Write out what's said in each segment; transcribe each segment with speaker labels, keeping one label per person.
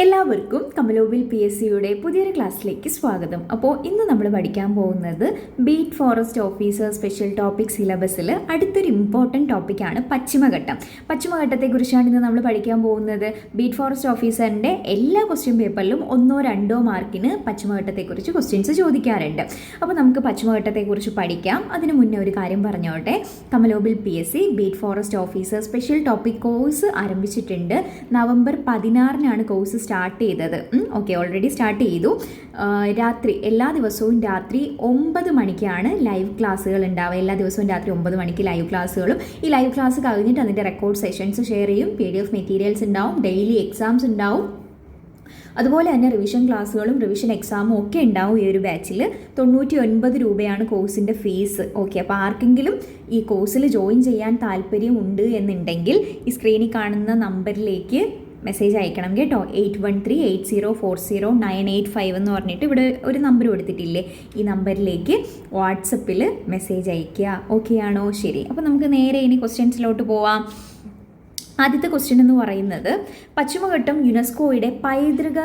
Speaker 1: എല്ലാവർക്കും കമലോബിൽ P S സിയുടെ പുതിയൊരു ക്ലാസ്സിലേക്ക് സ്വാഗതം. അപ്പോൾ ഇന്ന് നമ്മൾ പഠിക്കാൻ പോകുന്നത് beat forest officer special topic സിലബസിൽ അടുത്തൊരു ഇമ്പോർട്ടന്റ് ടോപ്പിക്കാണ് പശ്ചിമഘട്ടം. പശ്ചിമഘട്ടത്തെക്കുറിച്ചാണ് ഇന്ന് നമ്മൾ പഠിക്കാൻ പോകുന്നത്. ബീറ്റ് ഫോറസ്റ്റ് ഓഫീസറിന്റെ എല്ലാ ക്വസ്റ്റ്യൻ പേപ്പറിലും ഒന്നോ രണ്ടോ മാർക്കിന് പശ്ചിമഘട്ടത്തെക്കുറിച്ച് ക്വസ്റ്റ്യൻസ് ചോദിക്കാറുണ്ട്. അപ്പോൾ നമുക്ക് പശ്ചിമഘട്ടത്തെക്കുറിച്ച് പഠിക്കാം. അതിന് മുന്നേ ഒരു കാര്യം പറഞ്ഞോട്ടെ. കമലോബിൽ P S C beat forest officer special topic course ആരംഭിച്ചിട്ടുണ്ട്. നവംബർ പതിനാറിനാണ് കോഴ്സ് സ്റ്റാർട്ട് ചെയ്തത്. ഓക്കെ ഓൾറെഡി സ്റ്റാർട്ട് ചെയ്തു. രാത്രി എല്ലാ ദിവസവും രാത്രി ഒമ്പത് മണിക്കാണ് ലൈവ് ക്ലാസ്സുകൾ ഉണ്ടാവുക. എല്ലാ ദിവസവും രാത്രി ഒമ്പത് മണിക്ക് ലൈവ് ക്ലാസ്സുകളും ഈ ലൈവ് ക്ലാസ് കഴിഞ്ഞിട്ട് അതിന്റെ റെക്കോർഡ് സെഷൻസ് ഷെയർ ചെയ്യും. പി ഡി എഫ് മെറ്റീരിയൽസ് ഉണ്ടാവും. ഡെയിലി എക്സാംസ് ഉണ്ടാവും. അതുപോലെ തന്നെ റിവിഷൻ ക്ലാസ്സുകളും റിവിഷൻ എക്സാമും ഒക്കെ ഉണ്ടാവും ഈ ഒരു ബാച്ചിൽ തൊണ്ണൂറ്റി ഒൻപത് രൂപയാണ് കോഴ്സിന്റെ ഫീസ് ഓക്കെ അപ്പോൾ ആർക്കെങ്കിലും ഈ കോഴ്സിൽ ജോയിൻ ചെയ്യാൻ താല്പര്യമുണ്ട് എന്നുണ്ടെങ്കിൽ ഈ സ്ക്രീനിൽ കാണുന്ന നമ്പറിലേക്ക് മെസ്സേജ് അയക്കണം. കേട്ടോ? Eight one three eight zero four zero nine eight five എന്ന് പറഞ്ഞിട്ട് ഇവിടെ ഒരു നമ്പർ കൊടുത്തിട്ടില്ലേ? ഈ നമ്പറിലേക്ക് വാട്സപ്പിൽ മെസ്സേജ് അയയ്ക്കുക. ഓക്കെ ആണോ? ശരി. അപ്പോൾ നമുക്ക് നേരെ ഇനി ക്വസ്റ്റ്യൻസിലോട്ട് പോവാം. ആദ്യത്തെ ക്വസ്റ്റ്യൻ എന്ന് പറയുന്നത് പശ്ചിമഘട്ടം യുനെസ്കോയുടെ പൈതൃക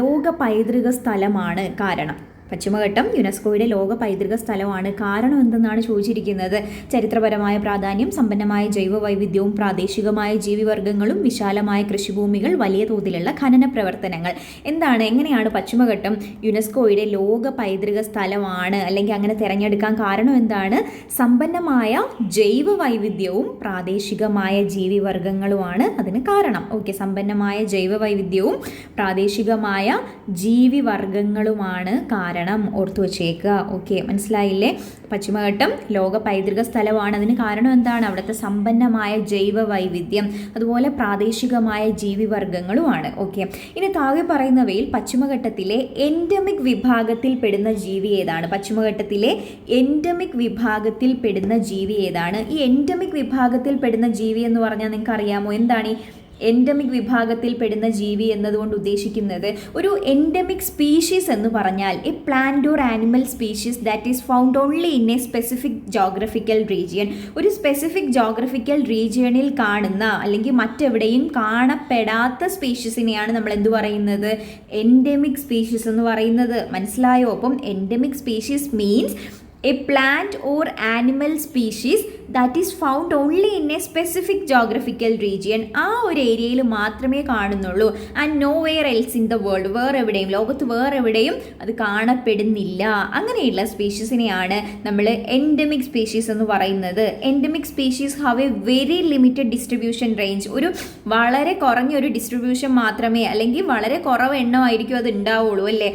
Speaker 1: ലോക പൈതൃക സ്ഥലമാണ് കാരണം. പശ്ചിമഘട്ടം യുനെസ്കോയുടെ ലോക പൈതൃക സ്ഥലമാണ്. കാരണം എന്തെന്നാണ് ചോദിച്ചിരിക്കുന്നത്? ചരിത്രപരമായ പ്രാധാന്യം സമ്പന്നമായ ജൈവ വൈവിധ്യവും പ്രാദേശികമായ ജീവിവർഗങ്ങളും വിശാലമായ കൃഷിഭൂമികൾ വലിയ തോതിലുള്ള ഖനന പ്രവർത്തനങ്ങൾ. എന്താണ് എങ്ങനെയാണ് പശ്ചിമഘട്ടം യുനെസ്കോയുടെ ലോക പൈതൃക സ്ഥലമാണ്? അല്ലെങ്കിൽ അങ്ങനെ തിരഞ്ഞെടുക്കാൻ കാരണം എന്താണ്? സമ്പന്നമായ ജൈവ വൈവിധ്യവും പ്രാദേശികമായ ജീവിവർഗങ്ങളുമാണ് അതിന് കാരണം. ഓക്കെ സമ്പന്നമായ ജൈവ വൈവിധ്യവും പ്രാദേശികമായ ജീവിവർഗങ്ങളുമാണ് കാരണം ഓർത്തു വച്ചേക്കുക. ഓക്കെ മനസ്സിലായില്ലേ? പശ്ചിമഘട്ടം ലോക പൈതൃക സ്ഥലമാണ് അതിന് കാരണം എന്താണ്? അവിടുത്തെ സമ്പന്നമായ ജൈവ വൈവിധ്യം അതുപോലെ പ്രാദേശികമായ ജീവിവർഗങ്ങളുമാണ് ഓക്കെ ഇനി താഴെ പറയുന്നവയിൽ പശ്ചിമഘട്ടത്തിലെ എൻഡമിക് വിഭാഗത്തിൽ പെടുന്ന ജീവി ഏതാണ്? പശ്ചിമഘട്ടത്തിലെ എൻഡമിക് വിഭാഗത്തിൽ പെടുന്ന ജീവി ഏതാണ്? ഈ എൻഡമിക് വിഭാഗത്തിൽ പെടുന്ന ജീവി എന്ന് പറഞ്ഞാൽ നിങ്ങൾക്ക് അറിയാമോ എന്താണ് ഈ എൻഡമിക് വിഭാഗത്തിൽ പെടുന്ന ജീവി എന്നതുകൊണ്ട് ഉദ്ദേശിക്കുന്നത് ഒരു എൻഡമിക് സ്പീഷീസ് എന്ന് പറഞ്ഞാൽ a plant or animal species that is found only in a specific geographical region ഒരു സ്പെസിഫിക് ജോഗ്രഫിക്കൽ റീജിയണിൽ കാണുന്ന അല്ലെങ്കിൽ മറ്റെവിടെയും കാണപ്പെടാത്ത സ്പീഷീസിനെയാണ് നമ്മൾ എന്ത് പറയുന്നത്? എൻഡമിക് സ്പീഷീസ് എന്ന് പറയുന്നത്. മനസ്സിലായോ? അപ്പം endemic species means a plant or animal species that is found only in a specific geographical region ആ ഒരു ഏരിയയിൽ മാത്രമേ കാണുന്നുള്ളൂ. And nowhere else in the world വേറെ എവിടെയും ലോകത്ത് വേറെ എവിടെയും അത് കാണപ്പെടുന്നില്ല. അങ്ങനെയുള്ള സ്പീഷീസിനെയാണ് നമ്മൾ എൻഡമിക് സ്പീഷീസ് എന്ന് പറയുന്നത്. Endemic species have a very limited distribution range ഒരു വളരെ കുറഞ്ഞ ഒരു ഡിസ്ട്രിബ്യൂഷൻ മാത്രമേ അല്ലെങ്കിൽ വളരെ കുറവ് എണ്ണമായിരിക്കും അത് ഉണ്ടാവുള്ളൂ അല്ലേ?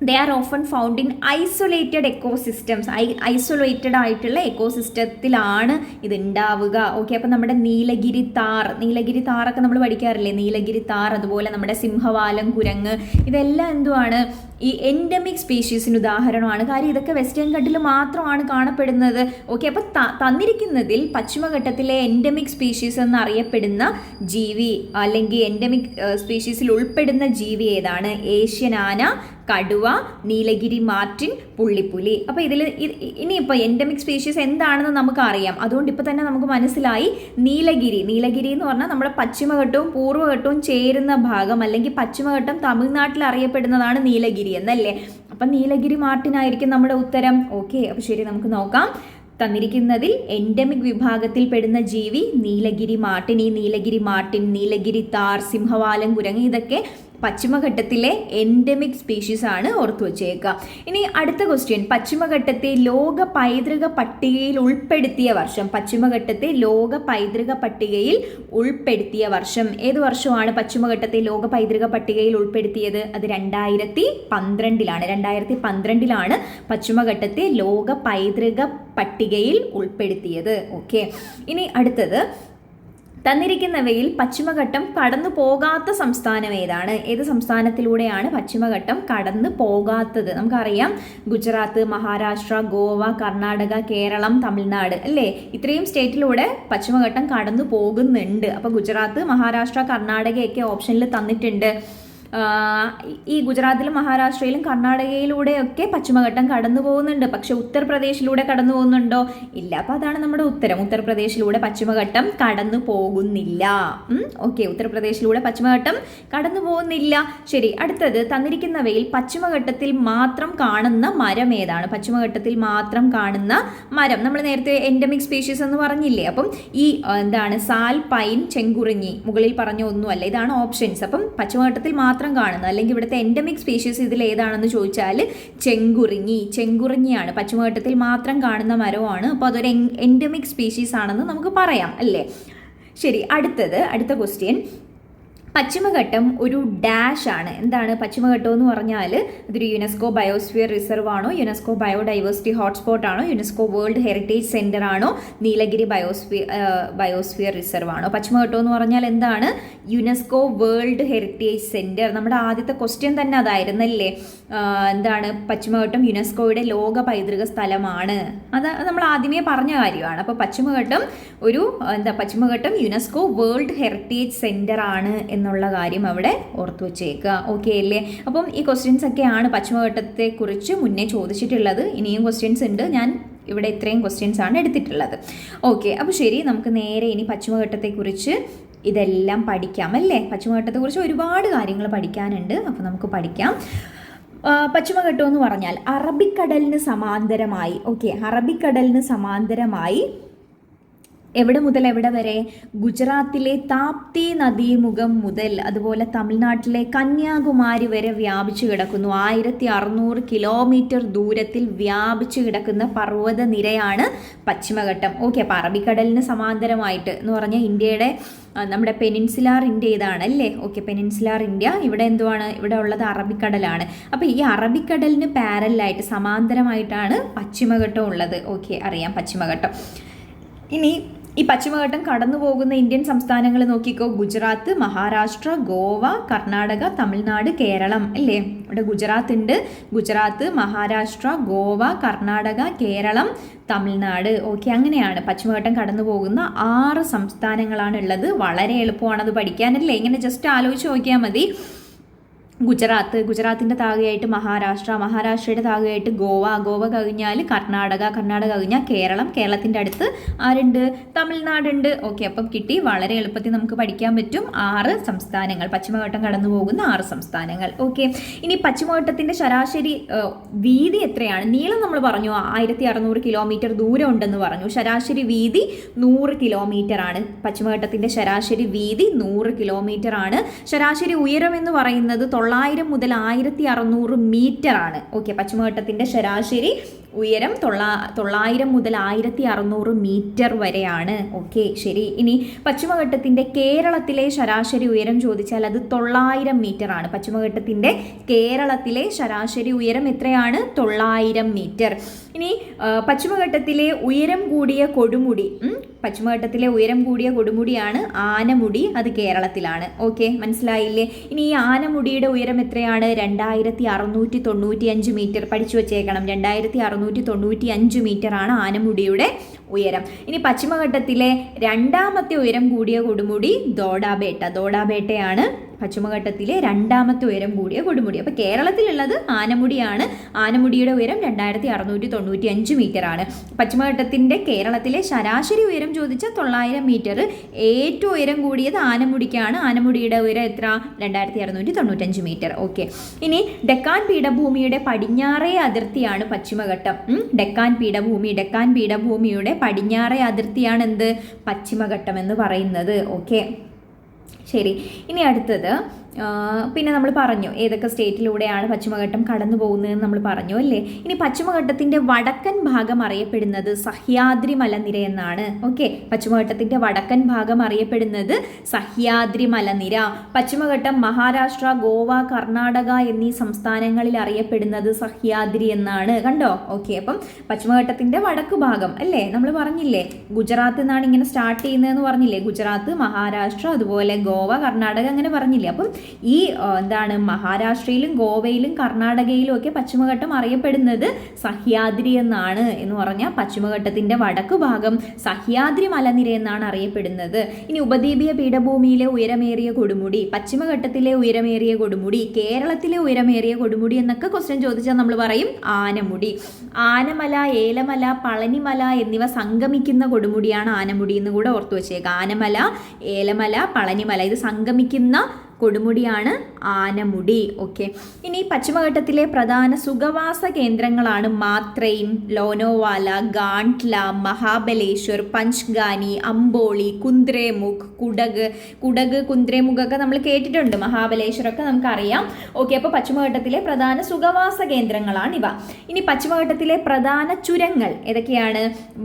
Speaker 1: They are often found in isolated ecosystems I isolated ആയിട്ടുള്ള എക്കോസിസ്റ്റത്തിലാണ് ഇത് ഉണ്ടാവുക ഓക്കെ അപ്പം നമ്മുടെ നീലഗിരി താർ നീലഗിരി താറൊക്കെ നമ്മൾ പഠിക്കാറില്ലേ? നീലഗിരി താർ അതുപോലെ നമ്മുടെ സിംഹവാലം കുരങ്ങ് ഇതെല്ലാം എന്തുവാണ്? ഈ എൻഡമിക് സ്പീഷീസിന് ഉദാഹരണമാണ്. കാര്യം ഇതൊക്കെ വെസ്റ്റേൺ ഘട്ടിൽ മാത്രമാണ് കാണപ്പെടുന്നത്. ഓക്കെ അപ്പോൾ തന്നിരിക്കുന്നതിൽ പശ്ചിമഘട്ടത്തിലെ എൻഡമിക് സ്പീഷീസ് എന്നറിയപ്പെടുന്ന ജീവി അല്ലെങ്കിൽ എൻഡമിക് സ്പീഷീസിൽ ഉൾപ്പെടുന്ന ജീവി ഏതാണ്? ഏഷ്യൻ ആന കടുവ നീലഗിരി മാർട്ടിൻ പുള്ളിപ്പുലി. അപ്പോൾ ഇതിൽ ഇനിയിപ്പോൾ എൻഡമിക് സ്പീഷീസ് എന്താണെന്ന് നമുക്ക് അറിയാം അതുകൊണ്ട് ഇപ്പോൾ തന്നെ നമുക്ക് മനസ്സിലായി നീലഗിരി. നീലഗിരി എന്ന് പറഞ്ഞാൽ നമ്മുടെ പശ്ചിമഘട്ടവും പൂർവഘട്ടവും ചേരുന്ന ഭാഗം അല്ലെങ്കിൽ പശ്ചിമഘട്ടം തമിഴ്നാട്ടിൽ അറിയപ്പെടുന്നതാണ് നീലഗിരി. എന്നല്ലേ? അപ്പം നീലഗിരി മാർട്ടിനായിരിക്കും നമ്മുടെ ഉത്തരം. ഓക്കെ അപ്പോൾ ശരി നമുക്ക് നോക്കാം. തന്നിരിക്കുന്നതിൽ എൻഡമിക് വിഭാഗത്തിൽ പെടുന്ന ജീവി നീലഗിരി മാർട്ടിൻ. ഈ നീലഗിരി മാർട്ടിൻ നീലഗിരി താർ സിംഹവാലം കുരങ്ങ് ഇതൊക്കെ പശ്ചിമഘട്ടത്തിലെ എൻഡമിക് സ്പീഷീസ് ആണ് ഓർത്തു വച്ചേക്കുക. ഇനി അടുത്ത ക്വസ്റ്റ്യൻ പശ്ചിമഘട്ടത്തെ ലോക പൈതൃക പട്ടികയിൽ ഉൾപ്പെടുത്തിയ വർഷം. പശ്ചിമഘട്ടത്തെ ലോക പൈതൃക പട്ടികയിൽ ഉൾപ്പെടുത്തിയ വർഷം. ഏത് വർഷമാണ് പശ്ചിമഘട്ടത്തെ ലോക പൈതൃക പട്ടികയിൽ ഉൾപ്പെടുത്തിയത്? അത് രണ്ടായിരത്തി പന്ത്രണ്ടിലാണ് രണ്ടായിരത്തി പന്ത്രണ്ടിലാണ് പശ്ചിമഘട്ടത്തെ ലോക പൈതൃക പട്ടികയിൽ ഉൾപ്പെടുത്തിയത്. ഓക്കെ ഇനി അടുത്തത്. തന്നിരിക്കുന്നവയിൽ പശ്ചിമഘട്ടം കടന്നു പോകാത്ത സംസ്ഥാനം ഏതാണ്? ഏത് സംസ്ഥാനത്തിലൂടെയാണ് പശ്ചിമഘട്ടം കടന്നു പോകാത്തത്? നമുക്കറിയാം ഗുജറാത്ത് മഹാരാഷ്ട്ര ഗോവ കർണാടക കേരളം തമിഴ്നാട് അല്ലേ? ഇത്രയും സ്റ്റേറ്റിലൂടെ പശ്ചിമഘട്ടം കടന്നു പോകുന്നുണ്ട്. അപ്പോൾ ഗുജറാത്ത് മഹാരാഷ്ട്ര കർണാടകയൊക്കെ ഓപ്ഷനിൽ തന്നിട്ടുണ്ട്. ഈ ഗുജറാത്തിലും മഹാരാഷ്ട്രയിലും കർണാടകയിലൂടെയൊക്കെ പശ്ചിമഘട്ടം കടന്നു പോകുന്നുണ്ട്. പക്ഷെ ഉത്തർപ്രദേശിലൂടെ കടന്നു പോകുന്നുണ്ടോ? ഇല്ല. അപ്പോൾ അതാണ് നമ്മുടെ ഉത്തരം. ഉത്തർപ്രദേശിലൂടെ പശ്ചിമഘട്ടം കടന്നു പോകുന്നില്ല. ഓക്കെ. ഉത്തർപ്രദേശിലൂടെ പശ്ചിമഘട്ടം കടന്നു പോകുന്നില്ല. ശരി. അടുത്തത് തന്നിരിക്കുന്നവയിൽ പശ്ചിമഘട്ടത്തിൽ മാത്രം കാണുന്ന മരം ഏതാണ്? പശ്ചിമഘട്ടത്തിൽ മാത്രം കാണുന്ന മരം. നമ്മൾ നേരത്തെ എൻഡമിക് സ്പീഷീസ് എന്ന് പറഞ്ഞില്ലേ? അപ്പം ഈ എന്താണ്? സാൽ പൈൻ ചെങ്കുറിഞ്ഞി. മുകളിൽ പറഞ്ഞ ഒന്നുമല്ല. ഇതാണ് ഓപ്ഷൻസ് അപ്പം പശ്ചിമഘട്ടത്തിൽ മാത്രം കാണുന്നത്. അല്ലെങ്കിൽ ഇവിടുത്തെ എൻഡമിക് സ്പീഷീസ് ഇതിൽ ഏതാണെന്ന് ചോദിച്ചാൽ ചെങ്കുറിഞ്ഞി. ചെങ്കുറിഞ്ഞിയാണ്. പശ്ചിമഘട്ടത്തിൽ മാത്രം കാണുന്ന മരമാണ്. അപ്പോൾ അതൊരു എൻഡമിക് സ്പീഷീസ് ആണെന്ന് നമുക്ക് പറയാം അല്ലേ? ശരി അടുത്തത് അടുത്ത ക്വസ്റ്റ്യൻ പശ്ചിമഘട്ടം ഒരു ഡാഷ് ആണ്. എന്താണ് പശ്ചിമഘട്ടം എന്ന് പറഞ്ഞാൽ ഇതൊരു യുനെസ്കോ ബയോസ്ഫിയർ റിസർവ് ആണോ യുനെസ്കോ ബയോഡൈവേഴ്സിറ്റി ഹോട്ട്സ്പോട്ട് ആണോ യുനെസ്കോ വേൾഡ് ഹെറിറ്റേജ് സെന്റർ ആണോ നീലഗിരി ബയോസ്ഫിയർ ബയോസ്ഫിയർ റിസർവ് ആണോ? പശ്ചിമഘട്ടം എന്ന് പറഞ്ഞാൽ എന്താണ്? UNESCO world heritage centre. നമ്മുടെ ആദ്യത്തെ ക്വസ്റ്റ്യൻ തന്നെ അതായിരുന്നല്ലേ എന്താണ് പശ്ചിമഘട്ടം യുനെസ്കോയുടെ ലോക പൈതൃക സ്ഥലമാണ്. അത് നമ്മൾ ആദ്യമേ പറഞ്ഞ കാര്യമാണ്. അപ്പോൾ പശ്ചിമഘട്ടം ഒരു എന്താ പശ്ചിമഘട്ടം യുനെസ്കോ വേൾഡ് ഹെറിറ്റേജ് സെന്റർ ആണ് എന്ന് എന്നുള്ള കാര്യം അവിടെ ഓർത്തു വെച്ചേക്കുക. ഓക്കെ അല്ലേ? അപ്പം ഈ ക്വസ്റ്റ്യൻസ് ഒക്കെയാണ് പശ്ചിമഘട്ടത്തെക്കുറിച്ച് മുന്നേ ചോദിച്ചിട്ടുള്ളത്. ഇനിയും ക്വസ്റ്റ്യൻസ് ഉണ്ട്. ഞാൻ ഇവിടെ ഇത്രയും ക്വസ്റ്റ്യൻസ് ആണ് എടുത്തിട്ടുള്ളത്. ഓക്കെ അപ്പോൾ ശരി നമുക്ക് നേരെ ഇനി പശ്ചിമഘട്ടത്തെക്കുറിച്ച് ഇതെല്ലാം പഠിക്കാം അല്ലേ? പശ്ചിമഘട്ടത്തെക്കുറിച്ച് ഒരുപാട് കാര്യങ്ങൾ പഠിക്കാനുണ്ട്. അപ്പോൾ നമുക്ക് പഠിക്കാം. പശ്ചിമഘട്ടം എന്ന് പറഞ്ഞാൽ അറബിക്കടലിന് സമാന്തരമായി ഓക്കെ അറബിക്കടലിന് സമാന്തരമായി എവിടെ മുതൽ എവിടെ വരെ? ഗുജറാത്തിലെ താപ്തി നദീമുഖം മുതൽ അതുപോലെ തമിഴ്നാട്ടിലെ കന്യാകുമാരി വരെ വ്യാപിച്ചു കിടക്കുന്നു. ആയിരത്തി അറുന്നൂറ് കിലോമീറ്റർ ദൂരത്തിൽ വ്യാപിച്ചു കിടക്കുന്ന പർവത നിരയാണ് പശ്ചിമഘട്ടം. ഓക്കെ അപ്പോൾ അറബിക്കടലിന് സമാന്തരമായിട്ട് എന്ന് പറഞ്ഞാൽ ഇന്ത്യയുടെ നമ്മുടെ പെനിൻസുലാർ ഇന്ത്യ ഇതാണ് അല്ലേ? ഓക്കെ പെനിൻസുലാർ ഇന്ത്യ ഇവിടെ എന്തുവാണ്? ഇവിടെ ഉള്ളത് അറബിക്കടലാണ്. അപ്പോൾ ഈ അറബിക്കടലിന് പാരലായിട്ട് സമാന്തരമായിട്ടാണ് പശ്ചിമഘട്ടം ഉള്ളത്. ഓക്കെ അറിയാം പശ്ചിമഘട്ടം. ഇനി ഈ പശ്ചിമഘട്ടം കടന്നു പോകുന്ന ഇന്ത്യൻ സംസ്ഥാനങ്ങൾ നോക്കിക്കോ. ഗുജറാത്ത് മഹാരാഷ്ട്ര ഗോവ കർണാടക തമിഴ്നാട് കേരളം അല്ലേ? ഇവിടെ ഗുജറാത്ത് ഉണ്ട്. ഗുജറാത്ത് മഹാരാഷ്ട്ര ഗോവ കർണാടക കേരളം തമിഴ്നാട്. ഓക്കെ അങ്ങനെയാണ് പശ്ചിമഘട്ടം കടന്നു പോകുന്ന ആറ് സംസ്ഥാനങ്ങളാണ് ഉള്ളത്. വളരെ എളുപ്പമാണ് അത് പഠിക്കാനല്ലേ ഇങ്ങനെ ജസ്റ്റ് ആലോചിച്ച് നോക്കിയാൽ മതി. ഗുജറാത്ത് ഗുജറാത്തിന്റെ താകെയായിട്ട് മഹാരാഷ്ട്ര മഹാരാഷ്ട്രയുടെ താകെയായിട്ട് ഗോവ ഗോവ കഴിഞ്ഞാൽ കർണാടക കർണാടക കഴിഞ്ഞാൽ കേരളം കേരളത്തിന്റെ അടുത്ത് ആരുണ്ട് തമിഴ്നാടുണ്ട്. ഓക്കെ അപ്പം കിട്ടി. വളരെ എളുപ്പത്തിൽ നമുക്ക് പഠിക്കാൻ പറ്റും. ആറ് സംസ്ഥാനങ്ങൾ പശ്ചിമഘട്ടം കടന്നു പോകുന്ന ആറ് സംസ്ഥാനങ്ങൾ. ഓക്കെ ഇനി പശ്ചിമഘട്ടത്തിന്റെ ശരാശരി വീതി എത്രയാണ്? നീളം നമ്മൾ പറഞ്ഞു. ആയിരത്തി അറുന്നൂറ് കിലോമീറ്റർ ദൂരം ഉണ്ടെന്ന് പറഞ്ഞു. ശരാശരി വീതി നൂറ് കിലോമീറ്റർ ആണ് പശ്ചിമഘട്ടത്തിന്റെ ശരാശരി വീതി നൂറ് കിലോമീറ്റർ ആണ് ശരാശരി ഉയരം എന്ന് പറയുന്നത് തൊള്ളായിരം മുതൽ ആയിരത്തി അറുന്നൂറ് മീറ്റർ ആണ്. ഓക്കെ പശ്ചിമഘട്ടത്തിന്റെ ശരാശരി ഉയരം തൊള്ളാ തൊള്ളായിരം മുതൽ ആയിരത്തി അറുന്നൂറ് മീറ്റർ വരെയാണ്. ഓക്കെ ശരി. ഇനി പശ്ചിമഘട്ടത്തിന്റെ കേരളത്തിലെ ശരാശരി ഉയരം ചോദിച്ചാൽ അത് തൊള്ളായിരം മീറ്റർ ആണ്. പശ്ചിമഘട്ടത്തിന്റെ കേരളത്തിലെ ശരാശരി ഉയരം എത്രയാണ്? തൊള്ളായിരം മീറ്റർ ഇനി പശ്ചിമഘട്ടത്തിലെ ഉയരം കൂടിയ കൊടുമുടി പശ്ചിമഘട്ടത്തിലെ ഉയരം കൂടിയ കൊടുമുടിയാണ് ആനമുടി. അത് കേരളത്തിലാണ്. ഓക്കെ മനസ്സിലായില്ലേ? ഇനി ഈ ആനമുടിയുടെ ഉയരം എത്രയാണ്? രണ്ടായിരത്തി അറുന്നൂറ്റി തൊണ്ണൂറ്റി അഞ്ച് മീറ്റർ പഠിച്ചു വച്ചേക്കണം. രണ്ടായിരത്തി അറുന്നൂറ്റി തൊണ്ണൂറ്റി അഞ്ച് മീറ്റർ ആണ് ആനമുടിയുടെ ഉയരം. ഇനി പശ്ചിമഘട്ടത്തിലെ രണ്ടാമത്തെ ഉയരം കൂടിയ കൊടുമുടി ദോഡാബേട്ട. ദോഡാബേട്ടയാണ് പശ്ചിമഘട്ടത്തിലെ രണ്ടാമത്തെ ഉയരം കൂടിയ കൊടുമുടി. അപ്പോൾ കേരളത്തിലുള്ളത് ആനമുടിയാണ്. ആനമുടിയുടെ ഉയരം രണ്ടായിരത്തി അറുന്നൂറ്റി തൊണ്ണൂറ്റി അഞ്ച് മീറ്റർ ആണ് പശ്ചിമഘട്ടത്തിന്റെ കേരളത്തിലെ ശരാശരി ഉയരം ചോദിച്ചാൽ തൊള്ളായിരം മീറ്റർ. ഏറ്റവും ഉയരം കൂടിയത് ആനമുടിക്കാണ്. ആനമുടിയുടെ ഉയരം എത്ര? രണ്ടായിരത്തി അറുന്നൂറ്റി തൊണ്ണൂറ്റഞ്ച് മീറ്റർ. ഓക്കെ. ഇനി ഡെക്കാൻ പീഠഭൂമിയുടെ പടിഞ്ഞാറേ അതിർത്തിയാണ് പശ്ചിമഘട്ടം. ഡെക്കാൻ പീഠഭൂമി. ഡെക്കാൻ പീഠഭൂമിയുടെ പടിഞ്ഞാറേ അതിർത്തിയാണ് എന്ത്? പശ്ചിമഘട്ടം എന്ന് പറയുന്നത്. ഓക്കെ. ശരി. ഇനി അടുത്തത് പിന്നെ നമ്മൾ പറഞ്ഞു ഏതൊക്കെ സ്റ്റേറ്റിലൂടെയാണ് പശ്ചിമഘട്ടം കടന്നു പോകുന്നതെന്ന് നമ്മൾ പറഞ്ഞു അല്ലേ? ഇനി പശ്ചിമഘട്ടത്തിന്റെ വടക്കൻ ഭാഗം അറിയപ്പെടുന്നത് സഹ്യാദ്രി മലനിര എന്നാണ് ഓക്കെ? പശ്ചിമഘട്ടത്തിന്റെ വടക്കൻ ഭാഗം അറിയപ്പെടുന്നത് സഹ്യാദ്രി മലനിര. പശ്ചിമഘട്ടം മഹാരാഷ്ട്ര ഗോവ കർണാടക എന്നീ സംസ്ഥാനങ്ങളിൽ അറിയപ്പെടുന്നത് സഹ്യാദ്രി എന്നാണ് കണ്ടോ? ഓക്കെ അപ്പം പശ്ചിമഘട്ടത്തിന്റെ വടക്ക് ഭാഗം അല്ലേ? നമ്മൾ പറഞ്ഞില്ലേ ഗുജറാത്ത് നിന്നാണ് ഇങ്ങനെ സ്റ്റാർട്ട് ചെയ്യുന്നതെന്ന് പറഞ്ഞില്ലേ? ഗുജറാത്ത് മഹാരാഷ്ട്ര അതുപോലെ ഗോവ കർണാടക അങ്ങനെ പറഞ്ഞില്ലേ? അപ്പം ഈ എന്താണ് മഹാരാഷ്ട്രയിലും ഗോവയിലും കർണാടകയിലും ഒക്കെ പശ്ചിമഘട്ടം അറിയപ്പെടുന്നത് സഹ്യാദ്രി എന്നാണ് എന്ന് പറഞ്ഞാൽ പശ്ചിമഘട്ടത്തിന്റെ വടക്കു ഭാഗം സഹ്യാദ്രി മലനിര എന്നാണ് അറിയപ്പെടുന്നത്. ഇനി ഉപദ്വീപീയ പീഠഭൂമിയിലെ ഉയരമേറിയ കൊടുമുടി പശ്ചിമഘട്ടത്തിലെ ഉയരമേറിയ കൊടുമുടി കേരളത്തിലെ ഉയരമേറിയ കൊടുമുടി എന്നൊക്കെ ക്വസ്റ്റ്യൻ ചോദിച്ചാൽ നമ്മൾ പറയും ആനമുടി. ആനമല ഏലമല പളനിമല എന്നിവ സംഗമിക്കുന്ന കൊടുമുടിയാണ് ആനമുടി എന്ന് കൂടെ ഓർത്തു വെച്ചേക്കുക ആനമല ഏലമല പളനിമല ഇത് സംഗമിക്കുന്ന കൊടുമുടിയാണ് ആനമുടി. ഓക്കെ ഇനി പശ്ചിമഘട്ടത്തിലെ പ്രധാന സുഖവാസ കേന്ദ്രങ്ങളാണ് മാത്രൈൻ ലോനോവാല ഗാണ്ട്ല മഹാബലേശ്വർ പഞ്ച്ഗാനി അമ്പോളി കുന്ദ്രേമുഖ് കുടക്. കുടക് കുന്ദ്രേമുഖ് ഒക്കെ നമ്മൾ കേട്ടിട്ടുണ്ട്. മഹാബലേശ്വർ ഒക്കെ നമുക്കറിയാം. ഓക്കെ അപ്പോൾ പശ്ചിമഘട്ടത്തിലെ പ്രധാന സുഖവാസ കേന്ദ്രങ്ങളാണ് ഇവ ഇനി പശ്ചിമഘട്ടത്തിലെ പ്രധാന ചുരങ്ങൾ ഏതൊക്കെയാണ്?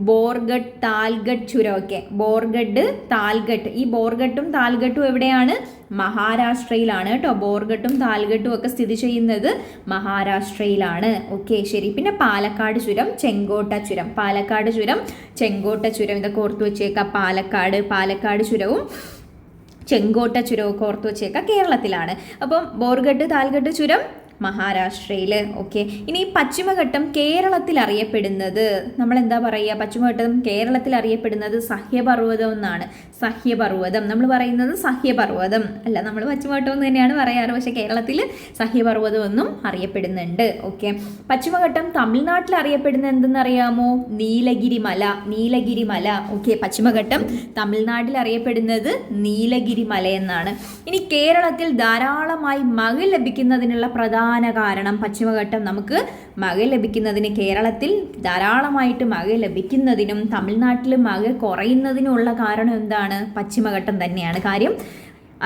Speaker 1: ബോർഗഡ് താൽഗഡ് ചുരം. ഒക്കെ ബോർഗഡ് താൽഗഡ്. ഈ ബോർഗട്ടും താൽഗട്ടും എവിടെയാണ്? മഹാരാഷ്ട്രയിലാണ് കേട്ടോ. ബോർഗട്ടും താൽഗട്ടും ഒക്കെ സ്ഥിതി ചെയ്യുന്നത് മഹാരാഷ്ട്രയിലാണ്. ഓക്കെ ശരി. പിന്നെ പാലക്കാട് ചുരം ചെങ്കോട്ട ചുരം. പാലക്കാട് ചുരം ചെങ്കോട്ട ചുരം ഇതൊക്കെ ഓർത്തു വെച്ചേക്കാം. പാലക്കാട് പാലക്കാട് ചുരവും ചെങ്കോട്ട ചുരവും ഓർത്തു വെച്ചേക്കാം കേരളത്തിലാണ്. അപ്പം ബോർഗട്ട് താൽഗട്ട് ചുരം മഹാരാഷ്ട്രയിൽ ഓക്കെ. ഇനി ഈ പശ്ചിമഘട്ടം കേരളത്തിൽ അറിയപ്പെടുന്നത് നമ്മൾ എന്താ പറയുക? പശ്ചിമഘട്ടം കേരളത്തിൽ അറിയപ്പെടുന്നത് സഹ്യപർവതം എന്നാണ്. സഹ്യപർവതം. നമ്മൾ പറയുന്നത് സഹ്യപർവതം. അല്ല നമ്മൾ പശ്ചിമഘട്ടം എന്ന് തന്നെയാണ് പറയാറ്. പക്ഷേ കേരളത്തിൽ സഹ്യപർവതം എന്നും അറിയപ്പെടുന്നുണ്ട്. ഓക്കെ. പശ്ചിമഘട്ടം തമിഴ്നാട്ടിൽ അറിയപ്പെടുന്നത് എന്തെന്നറിയാമോ നീലഗിരി മല നീലഗിരി മല ഓക്കെ. പശ്ചിമഘട്ടം തമിഴ്നാട്ടിൽ അറിയപ്പെടുന്നത് നീലഗിരി മല എന്നാണ്. ഇനി കേരളത്തിൽ ധാരാളമായി മകൾ ലഭിക്കുന്നതിനുള്ള പ്രധാന കാരണം പശ്ചിമഘട്ടം നമുക്ക് മഴ ലഭിക്കുന്നതിന് കേരളത്തിൽ ധാരാളമായിട്ട് മഴ ലഭിക്കുന്നതിനും തമിഴ്നാട്ടിൽ മഴ കുറയുന്നതിനുമുള്ള കാരണം എന്താണ്? പശ്ചിമഘട്ടം തന്നെയാണ്. കാര്യം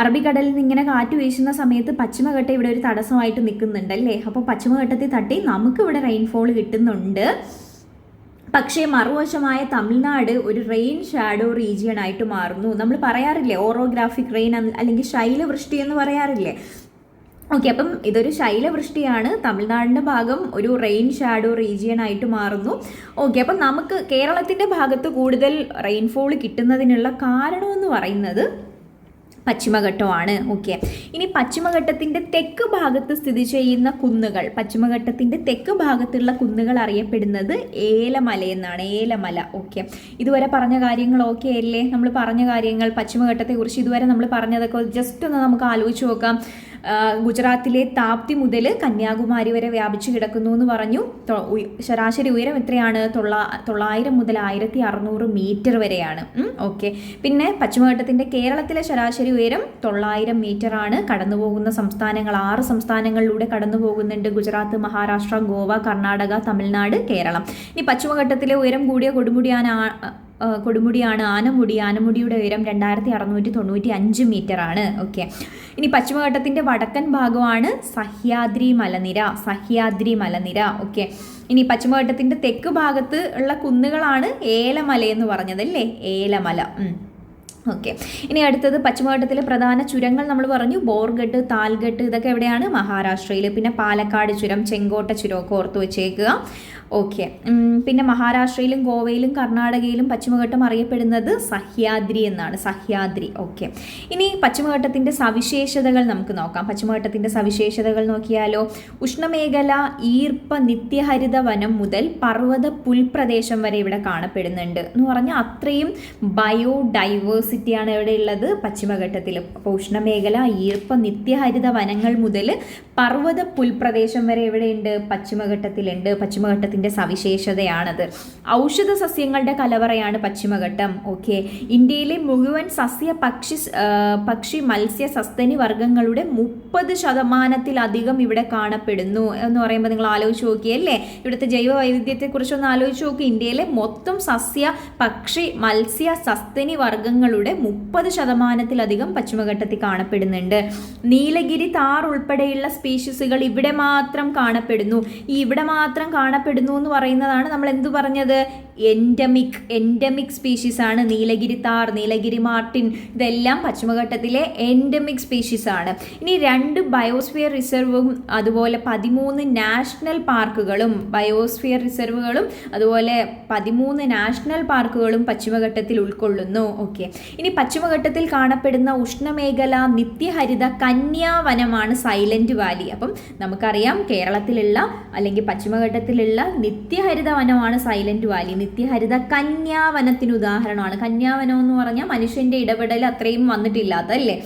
Speaker 1: അറബിക്കടലിൽ നിന്ന് ഇങ്ങനെ കാറ്റ് വീശുന്ന സമയത്ത് പശ്ചിമഘട്ടം ഇവിടെ ഒരു തടസ്സമായിട്ട് നിൽക്കുന്നുണ്ട് അല്ലേ? അപ്പോൾ പശ്ചിമഘട്ടത്തിൽ തട്ടി നമുക്ക് ഇവിടെ റെയിൻഫോൾ കിട്ടുന്നുണ്ട്. പക്ഷേ മറുവശമായ തമിഴ്നാട് ഒരു റെയിൻ ഷാഡോ റീജിയൺ ആയിട്ട് മാറുന്നു. നമ്മൾ പറയാറില്ലേ ഓറോഗ്രാഫിക് റെയിൻ അല്ലെങ്കിൽ ശൈലവൃഷ്ടി എന്ന് പറയാറില്ലേ? ഓക്കെ അപ്പം ഇതൊരു ശൈലവൃഷ്ടിയാണ്. തമിഴ്നാടിന്റെ ഭാഗം ഒരു റെയിൻ ഷാഡോ റീജിയൻ ആയിട്ട് മാറുന്നു. ഓക്കെ അപ്പം നമുക്ക് കേരളത്തിന്റെ ഭാഗത്ത് കൂടുതൽ റെയിൻഫോൾ കിട്ടുന്നതിനുള്ള കാരണമെന്ന് പറയുന്നത് പശ്ചിമഘട്ടമാണ്. ഓക്കെ ഇനി പശ്ചിമഘട്ടത്തിന്റെ തെക്ക് ഭാഗത്ത് സ്ഥിതി ചെയ്യുന്ന കുന്നുകൾ. പശ്ചിമഘട്ടത്തിന്റെ തെക്ക് ഭാഗത്തുള്ള കുന്നുകൾ അറിയപ്പെടുന്നത് ഏലമല എന്നാണ്. ഏലമല. ഓക്കെ ഇതുവരെ പറഞ്ഞ കാര്യങ്ങൾ ഓക്കെ അല്ലേ? നമ്മൾ പറഞ്ഞ കാര്യങ്ങൾ പശ്ചിമഘട്ടത്തെക്കുറിച്ച് ഇതുവരെ നമ്മൾ പറഞ്ഞതൊക്കെ ജസ്റ്റ് ഒന്ന് നമുക്ക് ആലോചിച്ച് നോക്കാം. ഗുജറാത്തിലെ താപ്തി മുതൽ കന്യാകുമാരി വരെ വ്യാപിച്ചു കിടക്കുന്നു എന്ന് പറഞ്ഞു. ശരാശരി ഉയരം എത്രയാണ്? തൊള്ള തൊള്ളായിരം മുതൽ ആയിരത്തി അറുന്നൂറ് മീറ്റർ വരെയാണ്. ഓക്കെ പിന്നെ പശ്ചിമഘട്ടത്തിന്റെ കേരളത്തിലെ ശരാശരി ഉയരം തൊള്ളായിരം മീറ്റർ ആണ്. കടന്നു പോകുന്ന സംസ്ഥാനങ്ങൾ ആറ് സംസ്ഥാനങ്ങളിലൂടെ കടന്നു പോകുന്നുണ്ട് ഗുജറാത്ത് മഹാരാഷ്ട്ര ഗോവ കർണാടക തമിഴ്നാട് കേരളം. ഇനി പശ്ചിമഘട്ടത്തിലെ ഉയരം കൂടിയ കൊടുമുടിയാണ് കൊടുമുടിയാണ് ആനമുടി. ആനമുടിയുടെ ഉയരം രണ്ടായിരത്തി അറുന്നൂറ്റി തൊണ്ണൂറ്റി അഞ്ച് മീറ്റർ ആണ്. ഓക്കെ ഇനി പശ്ചിമഘട്ടത്തിന്റെ വടക്കൻ ഭാഗമാണ് സഹ്യാദ്രി മലനിര. സഹ്യാദ്രി മലനിര. ഓക്കെ ഇനി പശ്ചിമഘട്ടത്തിന്റെ തെക്ക് ഭാഗത്ത് ഉള്ള കുന്നുകളാണ് ഏലമല എന്ന് പറഞ്ഞത് അല്ലേ ഏലമല ഓക്കെ ഇനി അടുത്തത് പശ്ചിമഘട്ടത്തിലെ പ്രധാന ചുരങ്ങൾ നമ്മൾ പറഞ്ഞു. ബോർഗഡ് താൽഗഡ് ഇതൊക്കെ എവിടെയാണ്? മഹാരാഷ്ട്രയിൽ പിന്നെ പാലക്കാട് ചുരം ചെങ്കോട്ട ഒക്കെ ഓർത്ത് വെച്ചേക്കുക. ഓക്കെ പിന്നെ മഹാരാഷ്ട്രയിലും ഗോവയിലും കർണാടകയിലും പശ്ചിമഘട്ടം അറിയപ്പെടുന്നത് സഹ്യാദ്രി എന്നാണ്. സഹ്യാദ്രി. ഓക്കെ ഇനി പശ്ചിമഘട്ടത്തിന്റെ സവിശേഷതകൾ നമുക്ക് നോക്കാം. പശ്ചിമഘട്ടത്തിന്റെ സവിശേഷതകൾ നോക്കിയാലോ. ഉഷ്ണമേഖല ഈർപ്പ നിത്യഹരിത വനം മുതൽ പർവത പുൽപ്രദേശം വരെ ഇവിടെ കാണപ്പെടുന്നുണ്ട്. എന്ന് പറഞ്ഞാൽ അത്രയും ബയോഡൈവേഴ്സിറ്റിയാണ് ഇവിടെ ഉള്ളത്? പശ്ചിമഘട്ടത്തിൽ അപ്പോൾ ഉഷ്ണമേഖല ഈർപ്പ നിത്യഹരിത വനങ്ങൾ മുതൽ പർവത പുൽപ്രദേശം വരെ എവിടെയുണ്ട്? പശ്ചിമഘട്ടത്തിലുണ്ട്. പശ്ചിമഘട്ടത്തിന്റെ സവിശേഷതയാണത്. ഔഷധ സസ്യങ്ങളുടെ കലവറയാണ് പശ്ചിമഘട്ടം. ഓക്കെ. ഇന്ത്യയിലെ മുഴുവൻ സസ്യ പക്ഷി പക്ഷി മത്സ്യ സസ്തനി വർഗങ്ങളുടെ മുപ്പത് ശതമാനത്തിലധികം ഇവിടെ കാണപ്പെടുന്നു എന്ന് പറയുമ്പോൾ നിങ്ങൾ ആലോചിച്ച് നോക്കിയല്ലേ ഇവിടുത്തെ ജൈവ വൈവിധ്യത്തെക്കുറിച്ചൊന്ന് ആലോചിച്ച് നോക്കി. ഇന്ത്യയിലെ മൊത്തം സസ്യ പക്ഷി മത്സ്യ സസ്തനി വർഗങ്ങളുടെ മുപ്പത് ശതമാനത്തിലധികം പശ്ചിമഘട്ടത്തിൽ കാണപ്പെടുന്നുണ്ട്. നീലഗിരി താർ ഉൾപ്പെടെയുള്ള സ്പീഷീസുകൾ ഇവിടെ മാത്രം കാണപ്പെടുന്നു. ഈ ഇവിടെ മാത്രം കാണപ്പെടുന്നു എന്ന് പറയുന്നതാണ് നമ്മൾ എന്തു പറഞ്ഞത്? എൻഡമിക് എൻഡമിക് സ്പീഷീസ് ആണ്. നീലഗിരി താർ നീലഗിരി മാർട്ടിൻ ഇതെല്ലാം പശ്ചിമഘട്ടത്തിലെ എൻഡമിക് സ്പീഷീസ് ആണ്. ഇനി രണ്ട് ബയോസ്ഫിയർ റിസർവും അതുപോലെ പതിമൂന്ന് നാഷണൽ പാർക്കുകളും ബയോസ്ഫിയർ റിസർവുകളും അതുപോലെ പതിമൂന്ന് നാഷണൽ പാർക്കുകളും പശ്ചിമഘട്ടത്തിൽ ഉൾക്കൊള്ളുന്നു. ഓക്കെ ഇനി പശ്ചിമഘട്ടത്തിൽ കാണപ്പെടുന്ന ഉഷ്ണമേഖല നിത്യഹരിത കന്യാവനമാണ് സൈലന്റ് വാലി. അപ്പം നമുക്കറിയാം കേരളത്തിലുള്ള അല്ലെങ്കിൽ പശ്ചിമഘട്ടത്തിലുള്ള നിത്യഹരിത വനമാണ് സൈലന്റ് വാലി. നിത്യഹരിത കന്യാവനത്തിന് ഉദാഹരണമാണ്. കന്യാവനം എന്ന് പറഞ്ഞാൽ മനുഷ്യന്റെ ഇടപെടൽ അത്രയും വന്നിട്ടില്ലാത്ത അല്ലേ?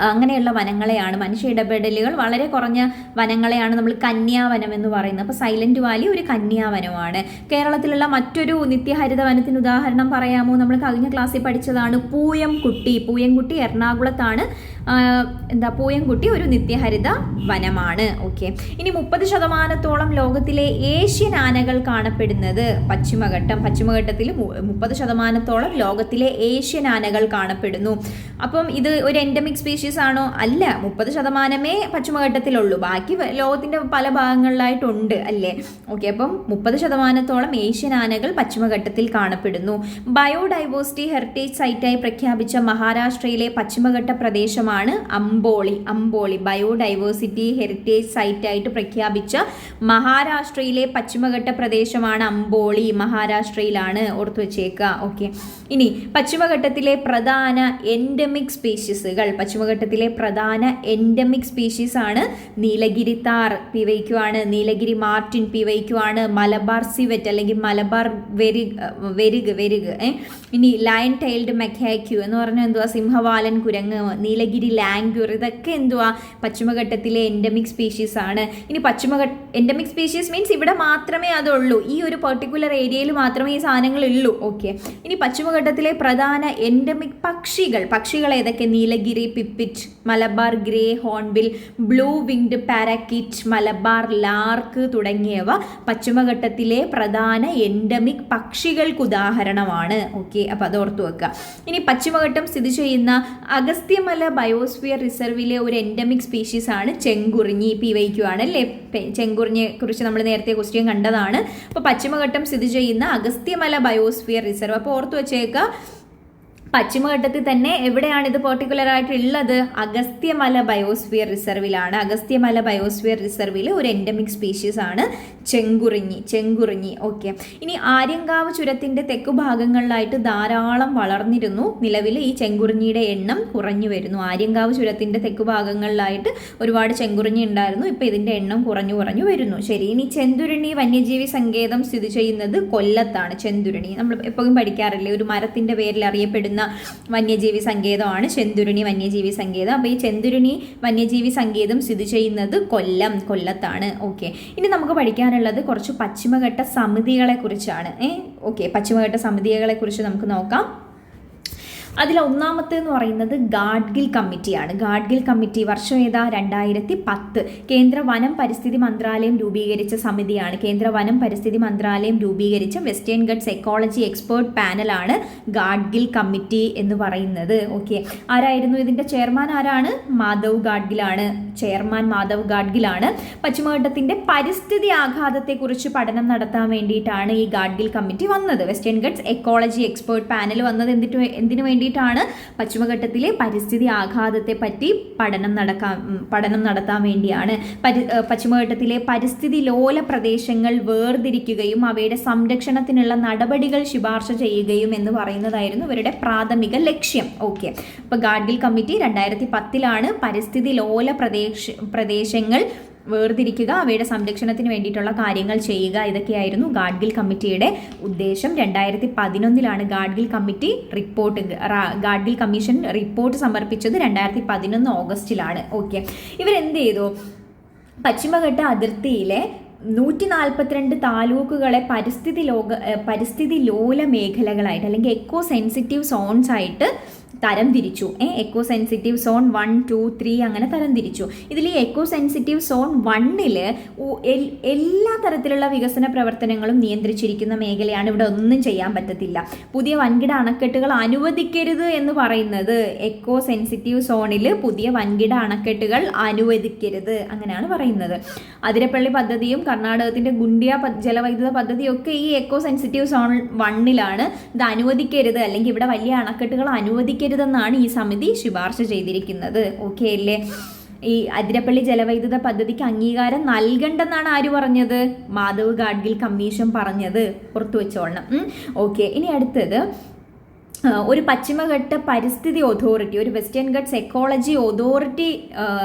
Speaker 1: അങ്ങനെയുള്ള വനങ്ങളെയാണ്. മനുഷ്യ ഇടപെടലുകൾ വളരെ കുറഞ്ഞ വനങ്ങളെയാണ് നമ്മൾ കന്യാവനം എന്ന് പറയുന്നത്. അപ്പോൾ സൈലന്റ് വാലി ഒരു കന്യാവനമാണ്. കേരളത്തിലുള്ള മറ്റൊരു നിത്യഹരിത വനത്തിന് ഉദാഹരണം പറയാമോ? നമ്മൾ കഴിഞ്ഞ ക്ലാസ്സിൽ പഠിച്ചതാണ് പൂയംകുട്ടി. പൂയംകുട്ടി എറണാകുളത്താണ് എന്താ പൂയംകുട്ടി ഒരു നിത്യഹരിത വനമാണ്. ഓക്കെ ഇനി മുപ്പത് ശതമാനത്തോളം ലോകത്തിലെ ഏഷ്യൻ ആനകൾ കാണപ്പെടുന്നത് പശ്ചിമഘട്ടം. പശ്ചിമഘട്ടത്തിൽ മുപ്പത് ശതമാനത്തോളം ലോകത്തിലെ ഏഷ്യൻ ആനകൾ കാണപ്പെടുന്നു. അപ്പം ഇത് ഒരു എൻഡമിക് സ്പീഷീസ് ആണോ? അല്ല. മുപ്പത് ശതമാനമേ പശ്ചിമഘട്ടത്തിലുള്ളൂ. ബാക്കി ലോകത്തിന്റെ പല ഭാഗങ്ങളിലായിട്ടുണ്ട് അല്ലേ? ഓക്കെ അപ്പം മുപ്പത് ശതമാനത്തോളം ഏഷ്യൻ ആനകൾ പശ്ചിമഘട്ടത്തിൽ കാണപ്പെടുന്നു. ബയോഡൈവേഴ്സിറ്റി ഹെറിറ്റേജ് സൈറ്റായി പ്രഖ്യാപിച്ച മഹാരാഷ്ട്രയിലെ പശ്ചിമഘട്ട പ്രദേശമാണ് ആണ് അംബോളി. അംബോളി ബയോഡൈവേഴ്സിറ്റി ഹെറിറ്റേജ് സൈറ്റായിട്ട് പ്രഖ്യാപിച്ച മഹാരാഷ്ട്രയിലെ പശ്ചിമഘട്ട പ്രദേശമാണ് അംബോളി. മഹാരാഷ്ട്രയിലാണ് ഓർത്തു വെച്ചേക്കുക. ഓക്കെ ഇനി പശ്ചിമഘട്ടത്തിലെ പ്രധാന എൻഡമിക് സ്പീഷീസുകൾ പശ്ചിമഘട്ടത്തിലെ പ്രധാന എൻഡമിക് സ്പീഷീസ് ആണ് നീലഗിരി താർ പി നീലഗിരി മാർട്ടിൻ പി വൈക്കുവാണ് മലബാർ സിവറ്റ് അല്ലെങ്കിൽ മലബാർ വെരിഗ് വെരുക് വെരുക് ഇനി ലയൺ ടൈൽഡ് മെക്കാക്യു എന്ന് പറഞ്ഞാൽ എന്തുവാ? സിംഹവാലൻ കുരങ്ങ് നീലഗിരി ലാംഗ്യൂർ ഇതൊക്കെ എന്തുവാ? പശ്ചിമഘട്ടത്തിലെ എൻഡമിക് സ്പീഷീസ് ആണ്. ഇനി പശ്ചിമഘട്ട എൻഡമിക് സ്പീഷീസ് മീൻസ് ഇവിടെ മാത്രമേ അതുള്ളൂ. ഈ ഒരു പെർട്ടിക്കുലർ ഏരിയയിൽ മാത്രമേ ഈ സാധനങ്ങൾ ഉള്ളൂ ഓക്കെ ഇനി പശ്ചിമഘട്ടത്തിലെ പ്രധാന എൻഡമിക് പക്ഷികൾ. പക്ഷികൾ ഏതൊക്കെ? Nilgiri pipit Malabar grey hornbill blue winged parakeet Malabar lark തുടങ്ങിയവ പശ്ചിമഘട്ടത്തിലെ പ്രധാന എൻഡമിക് പക്ഷികൾക്ക് ഉദാഹരണമാണ്. ഓക്കെ അപ്പോൾ അത് ഓർത്തു വെക്കുക. ഇനി പശ്ചിമഘട്ടം സ്ഥിതി ചെയ്യുന്ന അഗസ്ത്യമല ബയോസ്ഫിയർ റിസർവിലെ ഒരു എൻഡമിക് സ്പീഷീസ് ആണ് ചെങ്കുറിഞ്ഞി. പി വൈക്കുവാണ് അല്ലേ ചെങ്കുറിഞ്ഞിയെ കുറിച്ച് നമ്മൾ നേരത്തെ ക്വസ്റ്റ്യൻ കണ്ടതാണ്. അപ്പോൾ പശ്ചിമഘട്ടം സ്ഥിതി ചെയ്യുന്ന അഗസ്ത്യമല ബയോസ്ഫിയർ റിസർവ്. അപ്പോൾ ഓർത്തു വെച്ചേക്കുക പശ്ചിമഘട്ടത്തിൽ തന്നെ എവിടെയാണ് ഇത് പെർട്ടിക്കുലർ ആയിട്ടുള്ളത്? അഗസ്ത്യമല ബയോസ്ഫിയർ റിസർവിലാണ് അഗസ്ത്യമല ബയോസ്ഫിയർ റിസർവിൽ ഒരു എൻഡമിക് സ്പീഷീസ് ആണ് ചെങ്കുറിഞ്ഞി. ചെങ്കുറിഞ്ഞി ഓക്കെ ഇനി ആര്യങ്കാവ് ചുരത്തിന്റെ തെക്കു ഭാഗങ്ങളിലായിട്ട് ധാരാളം വളർന്നിരുന്നു. നിലവിൽ ഈ ചെങ്കുറിഞ്ഞിയുടെ എണ്ണം കുറഞ്ഞു വരുന്നു. ആര്യങ്കാവ് ചുരത്തിന്റെ തെക്കു ഭാഗങ്ങളിലായിട്ട് ഒരുപാട് ചെങ്കുറിഞ്ഞി ഉണ്ടായിരുന്നു. ഇപ്പോൾ ഇതിന്റെ എണ്ണം കുറഞ്ഞു കുറഞ്ഞു വരുന്നു. ശരി ഇനി ചെന്തുരുണി വന്യജീവി സങ്കേതം സ്ഥിതി ചെയ്യുന്നത് കൊല്ലത്താണ്. ചെന്തുരുണി നമ്മൾ എപ്പോഴും പഠിക്കാറില്ലേ ഒരു മരത്തിന്റെ പേരിൽ അറിയപ്പെടുന്ന വന്യജീവി സങ്കേതമാണ് ചെന്തുരുണി വന്യജീവി സങ്കേതം. അപ്പോൾ ഈ ചെന്തുരുണി വന്യജീവി സങ്കേതം സ്ഥിതി ചെയ്യുന്നത് കൊല്ലം കൊല്ലത്താണ്. ഓക്കെ ഇനി നമുക്ക് പഠിക്കാനുള്ളത് കുറച്ച് പശ്ചിമഘട്ട സമിതികളെക്കുറിച്ചാണ്. ഏ? ഓക്കെ പശ്ചിമഘട്ട സമിതികളെക്കുറിച്ച് നമുക്ക് നോക്കാം. അതിൽ ഒന്നാമത്തെ എന്ന് പറയുന്നത് ഗാഡ്ഗിൽ കമ്മിറ്റിയാണ്. ഗാഡ്ഗിൽ കമ്മിറ്റി വർഷം ഏതാ? രണ്ടായിരത്തി പത്ത് കേന്ദ്ര വനം പരിസ്ഥിതി മന്ത്രാലയം രൂപീകരിച്ച സമിതിയാണ്. കേന്ദ്ര വനം പരിസ്ഥിതി മന്ത്രാലയം രൂപീകരിച്ച വെസ്റ്റേൺ ഗഡ്സ് എക്കോളജി എക്സ്പേർട്ട് പാനലാണ് ഗാഡ്ഗിൽ കമ്മിറ്റി എന്ന് പറയുന്നത്. ഓക്കെ. ആരായിരുന്നു ഇതിന്റെ ചെയർമാൻ? ആരാണ്? മാധവ് ഗാഡ്ഗിലാണ് ചെയർമാൻ മാധവ് ഗാഡ്ഗിലാണ് പശ്ചിമഘട്ടത്തിന്റെ പരിസ്ഥിതി ആഘാതത്തെക്കുറിച്ച് പഠനം നടത്താൻ വേണ്ടിയിട്ടാണ് ഈ ഗാഡ്ഗിൽ കമ്മിറ്റി വന്നത്. Western Ghats ecology expert panel വന്നത് എന്തിനു വേണ്ടി വേണ്ടിയിട്ടാണ് പശ്ചിമഘട്ടത്തിലെ പരിസ്ഥിതി ആഘാതത്തെ പറ്റി പഠനം നടക്കാൻ പഠനം നടത്താൻ വേണ്ടിയാണ്. പരി പശ്ചിമഘട്ടത്തിലെ പരിസ്ഥിതി ലോല പ്രദേശങ്ങൾ വേർതിരിക്കുകയും അവയുടെ സംരക്ഷണത്തിനുള്ള നടപടികൾ ശുപാർശ ചെയ്യുകയും എന്ന് പറയുന്നതായിരുന്നു ഇവരുടെ പ്രാഥമിക ലക്ഷ്യം. ഓക്കെ. അപ്പോൾ ഗാഡ്ഗിൽ കമ്മിറ്റി രണ്ടായിരത്തി പത്തിലാണ് പരിസ്ഥിതി ലോല പ്രദേശ പ്രദേശങ്ങൾ വേർതിരിക്കുക അവയുടെ സംരക്ഷണത്തിന് വേണ്ടിയിട്ടുള്ള കാര്യങ്ങൾ ചെയ്യുക ഇതൊക്കെയായിരുന്നു ഗാഡ്ഗിൽ കമ്മിറ്റിയുടെ ഉദ്ദേശം. രണ്ടായിരത്തി പതിനൊന്നിലാണ് Gadgil committee report Gadgil commission report സമർപ്പിച്ചത് രണ്ടായിരത്തി പതിനൊന്ന് ഓഗസ്റ്റിലാണ്. ഓക്കെ. ഇവരെന്ത് ചെയ്തു? പശ്ചിമഘട്ട അതിർത്തിയിലെ നൂറ്റി നാൽപ്പത്തിരണ്ട് താലൂക്കുകളെ പരിസ്ഥിതി ലോക പരിസ്ഥിതി ലോല മേഖലകളായിട്ട് അല്ലെങ്കിൽ എക്കോ സെൻസിറ്റീവ് സോൺസ് ആയിട്ട് തരം തിരിച്ചു eco sensitive zone one two three അങ്ങനെ തരം തിരിച്ചു ഇതിൽ ഈ എക്കോ സെൻസിറ്റീവ് സോൺ വണ്ണിൽ എല്ലാ തരത്തിലുള്ള വികസന പ്രവർത്തനങ്ങളും നിയന്ത്രിച്ചിരിക്കുന്ന മേഖലയാണ് ഇവിടെ ഒന്നും ചെയ്യാൻ പറ്റത്തില്ല. പുതിയ വൻകിട അണക്കെട്ടുകൾ അനുവദിക്കരുത് എന്ന് പറയുന്നത് എക്കോ സെൻസിറ്റീവ് സോണിൽ പുതിയ വൻകിട അണക്കെട്ടുകൾ അനുവദിക്കരുത് അങ്ങനെയാണ് പറയുന്നത്. അതിരപ്പള്ളി പദ്ധതിയും കർണാടകത്തിന്റെ ഗുണ്ടിയ ജലവൈദ്യുത പദ്ധതിയും ഒക്കെ ഈ എക്കോ സെൻസിറ്റീവ് സോൺ വണ്ണിലാണ് ഇത് അനുവദിക്കരുത്. അല്ലെങ്കിൽ ഇവിടെ വലിയ അണക്കെട്ടുകൾ അനുവദിക്കരുതെന്നാണ് ഈ സമിതി ശുപാർശ ചെയ്തിരിക്കുന്നത്. ഓക്കെ അല്ലേ? ഈ അതിരപ്പള്ളി ജലവൈദ്യുത പദ്ധതിക്ക് അംഗീകാരം നൽകണ്ടെന്നാണ് ആര് പറഞ്ഞത്? മാധവ് ഗാഡ്ഗിൽ കമ്മീഷൻ പറഞ്ഞത്. പുറത്തു വെച്ചോളണം ഓക്കെ ഇനി അടുത്തത്. ഒരു പശ്ചിമഘട്ട പരിസ്ഥിതി അതോറിറ്റി ഒരു വെസ്റ്റേൺ ഘട്ട്സ് എക്കോളജി അതോറിറ്റി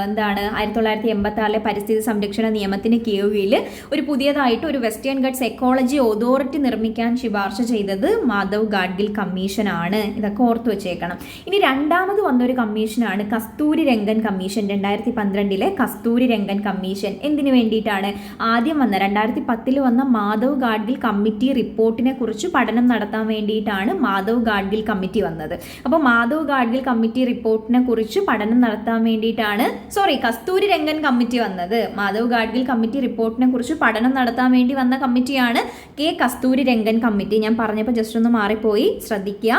Speaker 1: എന്താണ് ആയിരത്തി തൊള്ളായിരത്തി എൺപത്തി പരിസ്ഥിതി സംരക്ഷണ നിയമത്തിന് കീഴിൽ ഒരു പുതിയതായിട്ട് ഒരു വെസ്റ്റേൺ ഘട്ട്സ് എക്കോളജി അതോറിറ്റി നിർമ്മിക്കാൻ ശുപാർശ ചെയ്തത് മാധവ് ഗാഡ്ഗിൽ കമ്മീഷനാണ് ഇതൊക്കെ ഓർത്തു വെച്ചേക്കണം. ഇനി രണ്ടാമത് വന്നൊരു കമ്മീഷനാണ് കസ്തൂരി രംഗൻ കമ്മീഷൻ രണ്ടായിരത്തി പന്ത്രണ്ടിലെ കസ്തൂരി രംഗൻ കമ്മീഷൻ എന്തിനു വേണ്ടിയിട്ടാണ്? ആദ്യം വന്ന രണ്ടായിരത്തി പത്തിൽ വന്ന മാധവ് ഗാഡ്ഗിൽ കമ്മിറ്റി റിപ്പോർട്ടിനെ കുറിച്ച് പഠനം നടത്താൻ വേണ്ടിയിട്ടാണ് മാധവ് ഗാഡ്ഗിൽ കമ്മിറ്റി വന്നത്. അപ്പോൾ മാധവ് ഗാഡ്ഗിൽ കമ്മിറ്റി റിപ്പോർട്ടിനെ കുറിച്ച് പഠനം നടത്താൻ വേണ്ടിയിട്ടാണ് സോറി കസ്തൂരി രംഗൻ കമ്മിറ്റി വന്നത്. മാധവ് ഗാഡ്ഗിൽ കമ്മിറ്റി റിപ്പോർട്ടിനെ കുറിച്ച് പഠനം നടത്താൻ വേണ്ടി വന്ന കമ്മിറ്റിയാണ് കെ കസ്തൂരി രംഗൻ കമ്മിറ്റി. ഞാൻ പറഞ്ഞപ്പോൾ ജസ്റ്റ് ഒന്ന് മാറിപ്പോയി. ശ്രദ്ധിക്കുക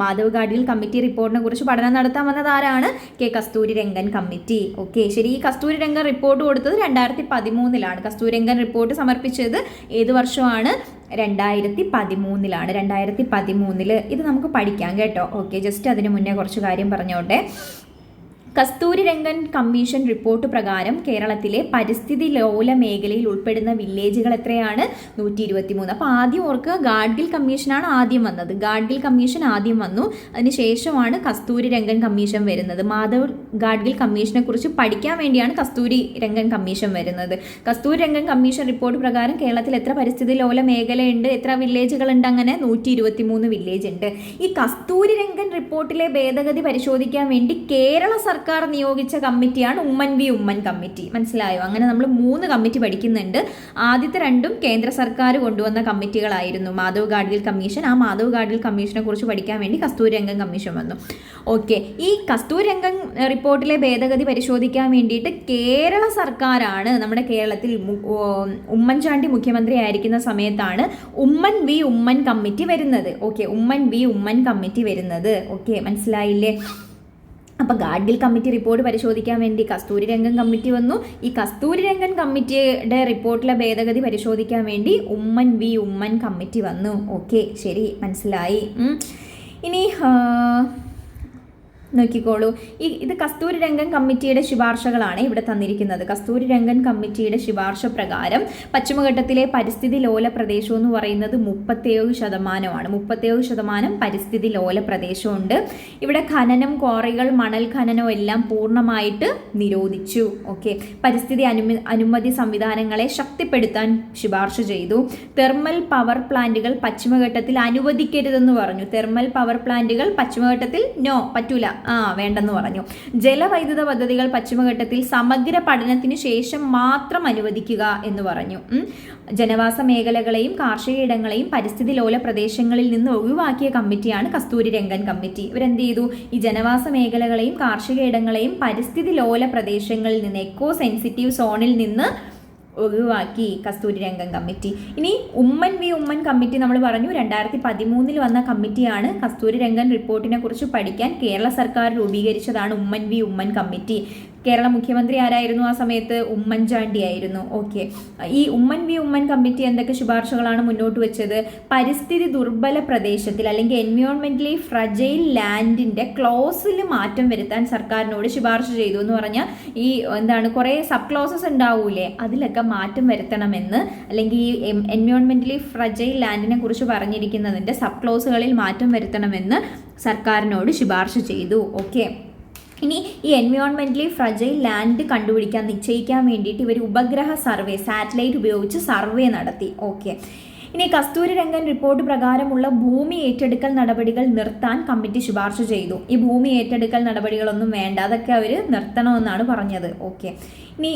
Speaker 1: മാധവ് ഗാഡിയിൽ കമ്മിറ്റി റിപ്പോർട്ടിനെ കുറിച്ച് പഠനം നടത്താൻ വന്നത് ആരാണ്? K. Kasturi Rangan committee. Okay ശരി ഈ കസ്തൂരി രംഗൻ റിപ്പോർട്ട് കൊടുത്തത് രണ്ടായിരത്തി പതിമൂന്നിലാണ് കസ്തൂരി രംഗൻ റിപ്പോർട്ട് സമർപ്പിച്ചത് ഏത് വർഷമാണ്? രണ്ടായിരത്തി പതിമൂന്നിലാണ് രണ്ടായിരത്തി പതിമൂന്നിൽ ഇത് നമുക്ക് പഠിക്കാം കേട്ടോ. ഓക്കെ ജസ്റ്റ് അതിന് മുന്നേ കുറച്ച് കാര്യം പറഞ്ഞോട്ടെ. കസ്തൂരി രംഗൻ കമ്മീഷൻ റിപ്പോർട്ട് പ്രകാരം കേരളത്തിലെ പരിസ്ഥിതി ലോല മേഖലയിൽ ഉൾപ്പെടുന്ന വില്ലേജുകൾ എത്രയാണ്? നൂറ്റി ഇരുപത്തി മൂന്ന് അപ്പോൾ ആദ്യം ഓർക്കുക ഗാഡ്ഗിൽ കമ്മീഷനാണ് ആദ്യം വന്നത്. ഗാഡ്ഗിൽ കമ്മീഷൻ ആദ്യം വന്നു. അതിനുശേഷമാണ് കസ്തൂരി രംഗൻ കമ്മീഷൻ വരുന്നത്. മാധവ് ഗാഡ്ഗിൽ കമ്മീഷനെ കുറിച്ച് പഠിക്കാൻ വേണ്ടിയാണ് കസ്തൂരി രംഗൻ കമ്മീഷൻ വരുന്നത്. കസ്തൂരി രംഗൻ കമ്മീഷൻ റിപ്പോർട്ട് പ്രകാരം കേരളത്തിൽ എത്ര പരിസ്ഥിതി ലോല മേഖലയുണ്ട്? എത്ര വില്ലേജുകൾ ഉണ്ട് അങ്ങനെ? നൂറ്റി ഇരുപത്തി മൂന്ന് വില്ലേജ് ഉണ്ട് ഈ കസ്തൂരി രംഗൻ റിപ്പോർട്ടിലെ ഭേദഗതി പരിശോധിക്കാൻ വേണ്ടി കേരള സർക്കാർ സർക്കാർ നിയോഗിച്ച കമ്മിറ്റിയാണ് ഉമ്മൻ വി ഉമ്മൻ കമ്മിറ്റി. മനസ്സിലായോ? അങ്ങനെ നമ്മൾ മൂന്ന് കമ്മിറ്റി പഠിക്കുന്നുണ്ട്. ആദ്യത്തെ രണ്ടും കേന്ദ്ര സർക്കാർ കൊണ്ടുവന്ന കമ്മിറ്റികളായിരുന്നു. മാധവ് ഗാഡ്ഗിൽ കമ്മീഷൻ. ആ മാധവ് ഗാഡ്ഗിൽ കമ്മീഷനെ കുറിച്ച് പഠിക്കാൻ വേണ്ടി കസ്തൂരി രംഗൻ കമ്മീഷൻ വന്നു. ഓക്കെ. ഈ കസ്തൂരി രംഗൻ റിപ്പോർട്ടിലെ ഭേദഗതി പരിശോധിക്കാൻ വേണ്ടിയിട്ട് കേരള സർക്കാരാണ് നമ്മുടെ കേരളത്തിൽ ഉമ്മൻചാണ്ടി മുഖ്യമന്ത്രി ആയിരിക്കുന്ന സമയത്താണ് ഉമ്മൻ വി ഉമ്മൻ കമ്മിറ്റി വരുന്നത്. Okay. Oommen V Oommen committee വരുന്നത്. ഓക്കെ. മനസ്സിലായില്ലേ? അപ്പോൾ ഗാഡ്ഗിൽ കമ്മിറ്റി റിപ്പോർട്ട് പരിശോധിക്കാൻ വേണ്ടി കസ്തൂരി രംഗൻ കമ്മിറ്റി വന്നു. ഈ കസ്തൂരി രംഗൻ കമ്മിറ്റിയുടെ റിപ്പോർട്ടിലെ ഭേദഗതി പരിശോധിക്കാൻ വേണ്ടി ഉമ്മൻ വി ഉമ്മൻ കമ്മിറ്റി വന്നു. ഓക്കെ ശരി മനസ്സിലായി. ഇനി നോക്കിക്കോളൂ. ഈ ഇത് കസ്തൂരി രംഗൻ കമ്മിറ്റിയുടെ ശുപാർശകളാണ് ഇവിടെ തന്നിരിക്കുന്നത്. കസ്തൂരി രംഗൻ കമ്മിറ്റിയുടെ ശുപാർശ പ്രകാരം പശ്ചിമഘട്ടത്തിലെ പരിസ്ഥിതി ലോല പ്രദേശം എന്ന് പറയുന്നത് മുപ്പത്തേഴ് ശതമാനമാണ്. മുപ്പത്തേഴ് ശതമാനം പരിസ്ഥിതി ലോല പ്രദേശമുണ്ട്. ഇവിടെ ഖനനം ക്വാറികൾ മണൽ ഖനനം എല്ലാം പൂർണമായിട്ട് നിരോധിച്ചു. ഓക്കെ. പരിസ്ഥിതി അനുമതി അനുമതി സംവിധാനങ്ങളെ ശക്തിപ്പെടുത്താൻ ശുപാർശ ചെയ്തു. തെർമൽ പവർ പ്ലാന്റുകൾ പശ്ചിമഘട്ടത്തിൽ അനുവദിക്കരുതെന്ന് പറഞ്ഞു. തെർമൽ പവർ പ്ലാന്റുകൾ പശ്ചിമഘട്ടത്തിൽ നോ പറ്റൂല. ആ വേണ്ടെന്ന് പറഞ്ഞു. ജലവൈദ്യുത പദ്ധതികൾ പശ്ചിമഘട്ടത്തിൽ സമഗ്ര പഠനത്തിന് ശേഷം മാത്രം അനുവദിക്കുക എന്ന് പറഞ്ഞു. ജനവാസ മേഖലകളെയും കാർഷിക ഇടങ്ങളെയും പരിസ്ഥിതി ലോല പ്രദേശങ്ങളിൽ നിന്ന് ഒഴിവാക്കിയ കമ്മിറ്റിയാണ് കസ്തൂരി രംഗൻ കമ്മിറ്റി. ഇവരെന്ത് ചെയ്തു? ഈ ജനവാസ മേഖലകളെയും കാർഷിക ഇടങ്ങളെയും പരിസ്ഥിതി ലോല പ്രദേശങ്ങളിൽ നിന്ന് എക്കോ സെൻസിറ്റീവ് സോണിൽ നിന്ന് ഒഴിവാക്കി കസ്തൂരി രംഗൻ കമ്മിറ്റി. ഇനി ഉമ്മൻ വി ഉമ്മൻ കമ്മിറ്റി നമ്മൾ പറഞ്ഞു രണ്ടായിരത്തി പതിമൂന്നിൽ വന്ന കമ്മിറ്റിയാണ് കസ്തൂരി രംഗൻ റിപ്പോർട്ടിനെ കുറിച്ച് പഠിക്കാൻ കേരള സർക്കാർ രൂപീകരിച്ചതാണ് ഉമ്മൻ വി ഉമ്മൻ കമ്മിറ്റി. കേരള മുഖ്യമന്ത്രി ആരായിരുന്നു? ആ സമയത്ത് ഉമ്മൻചാണ്ടി ആയിരുന്നു. ഓക്കെ ഈ ഉമ്മൻ വി ഉമ്മൻ കമ്മിറ്റി എന്തൊക്കെ ശുപാർശകളാണ് മുന്നോട്ട് വെച്ചത്? പരിസ്ഥിതി ദുർബല പ്രദേശത്തിൽ അല്ലെങ്കിൽ എൻവയോൺമെന്റലി ഫ്രജൈൽ ലാൻഡിന്റെ ക്ലോസിൽ മാറ്റം വരുത്താൻ സർക്കാരിനോട് ശുപാർശ ചെയ്തു എന്ന് പറഞ്ഞാൽ ഈ എന്താണ് കുറേ സബ് ക്ലോസസ് ഉണ്ടാവൂലേ? അതിലൊക്കെ മാറ്റം വരുത്തണമെന്ന് അല്ലെങ്കിൽ ഈ എൻവയോൺമെന്റലി ഫ്രജൈൽ ലാൻഡിനെ കുറിച്ച് പറഞ്ഞിരിക്കുന്നതിന്റെ സബ് ക്ലോസുകളിൽ മാറ്റം വരുത്തണമെന്ന് സർക്കാരിനോട് ശുപാർശ ചെയ്തു. ഓക്കെ ഇനി ഈ എൻവയോൺമെന്റലി ഫ്രജൈൽ ലാൻഡ് കണ്ടുപിടിക്കാൻ നിശ്ചയിക്കാൻ വേണ്ടിയിട്ട് ഇവർ ഉപഗ്രഹ സർവേ സാറ്റലൈറ്റ് ഉപയോഗിച്ച് സർവേ നടത്തി. ഓക്കെ ഇനി കസ്തൂരി രംഗൻ റിപ്പോർട്ട് പ്രകാരമുള്ള ഭൂമി ഏറ്റെടുക്കൽ നടപടികൾ നിർത്താൻ കമ്മിറ്റി ശുപാർശ ചെയ്തു. ഈ ഭൂമി ഏറ്റെടുക്കൽ നടപടികളൊന്നും വേണ്ട അതൊക്കെ അവർ നിർത്തണമെന്നാണ് പറഞ്ഞത്. ഓക്കെ ഇനി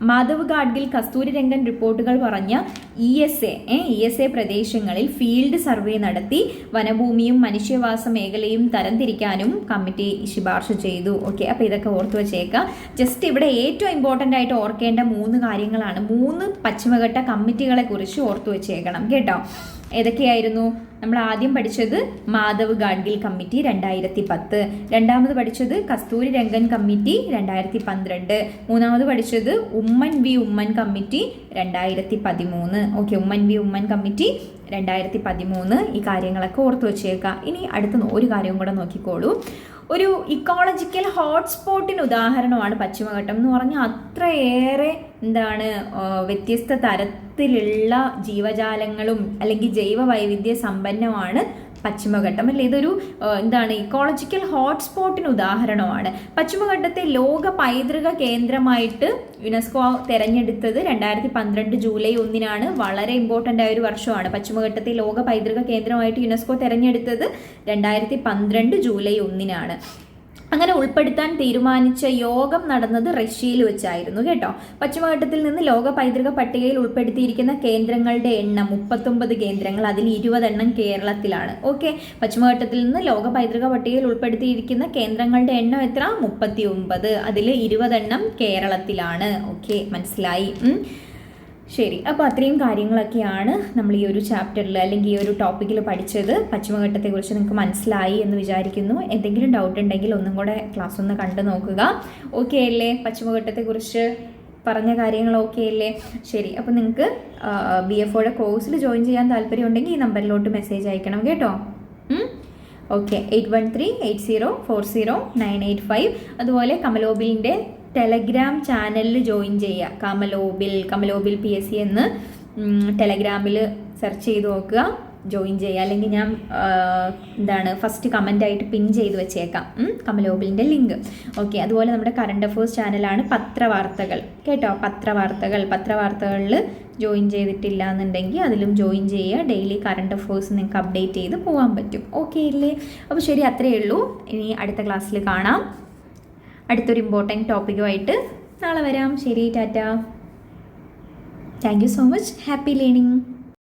Speaker 1: മാധവ് ഗാഡ്ഗിൽ കസ്തൂരി രംഗൻ റിപ്പോർട്ടുകൾ പറഞ്ഞ E S A E S A പ്രദേശങ്ങളിൽ ഫീൽഡ് സർവേ നടത്തി വനഭൂമിയും മനുഷ്യവാസ മേഖലയും തരംതിരിക്കാനും കമ്മിറ്റി ശുപാർശ ചെയ്തു. ഓക്കെ അപ്പോൾ ഇതൊക്കെ ഓർത്തു വച്ചേക്കാം. ജസ്റ്റ് ഇവിടെ ഏറ്റവും ഇമ്പോർട്ടന്റ് ആയിട്ട് ഓർക്കേണ്ട മൂന്ന് കാര്യങ്ങളാണ്. മൂന്ന് പശ്ചിമഘട്ട കമ്മിറ്റികളെ കുറിച്ച് ഓർത്തു വച്ചേക്കണം. കേട്ടോ? ഏതൊക്കെയായിരുന്നു? നമ്മൾ ആദ്യം പഠിച്ചത് മാധവ് ഗാഡ്ഗിൽ കമ്മിറ്റി രണ്ടായിരത്തി പത്ത് രണ്ടാമത് പഠിച്ചത് കസ്തൂരി രംഗൻ കമ്മിറ്റി രണ്ടായിരത്തി പന്ത്രണ്ട് മൂന്നാമത് പഠിച്ചത് ഉമ്മൻ വി ഉമ്മൻ കമ്മിറ്റി രണ്ടായിരത്തി പതിമൂന്ന് okay Oommen V Oommen committee രണ്ടായിരത്തി പതിമൂന്ന് ഈ കാര്യങ്ങളൊക്കെ ഓർത്തു വെച്ചേക്കുക ഇനി അടുത്ത ഒരു കാര്യവും കൂടെ നോക്കിക്കോളൂ. ഒരു ഇക്കോളജിക്കൽ ഹോട്ട്സ്പോട്ടിന് ഉദാഹരണമാണ് പശ്ചിമഘട്ടം എന്ന് പറഞ്ഞാൽ അത്രയേറെ എന്താണ് വ്യത്യസ്ത തരത്തിലുള്ള ജീവജാലങ്ങളും അല്ലെങ്കിൽ ജൈവ വൈവിധ്യ സമ്പന്നമാണ് പശ്ചിമഘട്ടം അല്ലെ? ഇതൊരു എന്താണ് ഇക്കോളജിക്കൽ ഹോട്ട്സ്പോട്ടിന് ഉദാഹരണമാണ്. പശ്ചിമഘട്ടത്തെ ലോക പൈതൃക കേന്ദ്രമായിട്ട് യുനെസ്കോ തെരഞ്ഞെടുത്തത് രണ്ടായിരത്തി പന്ത്രണ്ട് ജൂലൈ ഒന്നിനാണ്. വളരെ ഇമ്പോർട്ടന്റ് ആയ ഒരു വർഷമാണ് പശ്ചിമഘട്ടത്തെ ലോക പൈതൃക കേന്ദ്രമായിട്ട് യുനെസ്കോ തെരഞ്ഞെടുത്തത് രണ്ടായിരത്തി പന്ത്രണ്ട് ജൂലൈ ഒന്നിനാണ്. അങ്ങനെ ഉൾപ്പെടുത്താൻ തീരുമാനിച്ച യോഗം നടന്നത് റഷ്യയിൽ വെച്ചായിരുന്നു കേട്ടോ. പശ്ചിമഘട്ടത്തിൽ നിന്ന് ലോക പൈതൃക പട്ടികയിൽ ഉൾപ്പെടുത്തിയിരിക്കുന്ന കേന്ദ്രങ്ങളുടെ എണ്ണം മുപ്പത്തൊമ്പത് കേന്ദ്രങ്ങൾ അതിൽ ഇരുപതെണ്ണം കേരളത്തിലാണ്. ഓക്കെ പശ്ചിമഘട്ടത്തിൽ നിന്ന് ലോക പൈതൃക പട്ടികയിൽ ഉൾപ്പെടുത്തിയിരിക്കുന്ന കേന്ദ്രങ്ങളുടെ എണ്ണം എത്ര മുപ്പത്തി ഒമ്പത് അതിൽ ഇരുപതെണ്ണം കേരളത്തിലാണ്. ഓക്കെ മനസ്സിലായി. ശരി അപ്പോൾ അത്രയും കാര്യങ്ങളൊക്കെയാണ് നമ്മൾ ഈ ഒരു ചാപ്റ്ററിൽ അല്ലെങ്കിൽ ഈ ഒരു ടോപ്പിക്കിൽ പഠിച്ചത്. പശ്ചിമഘട്ടത്തെക്കുറിച്ച് നിങ്ങൾക്ക് മനസ്സിലായി എന്ന് വിചാരിക്കുന്നു. എന്തെങ്കിലും ഡൗട്ട് ഉണ്ടെങ്കിൽ ഒന്നും കൂടെ ക്ലാസ് ഒന്ന് കണ്ടു നോക്കുക. ഓക്കെ അല്ലേ? പശ്ചിമഘട്ടത്തെക്കുറിച്ച് പറഞ്ഞ കാര്യങ്ങൾ ഓക്കെ അല്ലേ? ശരി അപ്പോൾ നിങ്ങൾക്ക് ബി എഫ് ഒയുടെ കോഴ്സിൽ ജോയിൻ ചെയ്യാൻ താല്പര്യമുണ്ടെങ്കിൽ ഈ നമ്പറിലോട്ട് മെസ്സേജ് അയക്കണം കേട്ടോ. Okay eight one three eight zero four zero nine eight five അതുപോലെ കമലോബിലിന്റെ ടെലഗ്രാം ചാനലിൽ ജോയിൻ ചെയ്യുക. കമലോബിൽ കമലോബിൽ പി എസ് സി എന്ന് ടെലഗ്രാമിൽ സെർച്ച് ചെയ്ത് നോക്കുക ജോയിൻ ചെയ്യുക. അല്ലെങ്കിൽ ഞാൻ എന്താണ് ഫസ്റ്റ് കമന്റ് ആയിട്ട് പിൻ ചെയ്ത് വെച്ചേക്കാം. കമലോബിലിന്റെ ലിങ്ക്. ഓക്കെ അതുപോലെ നമ്മുടെ കറണ്ട് അഫേഴ്സ് ചാനലാണ് പത്രവാർത്തകൾ. കേട്ടോ പത്രവാർത്തകൾ. പത്രവാർത്തകളിൽ ജോയിൻ ചെയ്തിട്ടില്ല എന്നുണ്ടെങ്കിൽ അതിലും ജോയിൻ ചെയ്യുക. ഡെയിലി കറണ്ട് അഫേഴ്സ് നിങ്ങൾക്ക് അപ്ഡേറ്റ് ചെയ്ത് പോകാൻ പറ്റും. ഓക്കെ ഇല്ലേ അപ്പോൾ ശരി അത്രയേ ഉള്ളൂ. ഇനി അടുത്ത ക്ലാസ്സിൽ കാണാം. അടുത്തൊരു ഇമ്പോർട്ടന്റ് ടോപ്പിക്കുമായിട്ട് നാളെ വരാം. ശരി tata. Thank you so much happy learning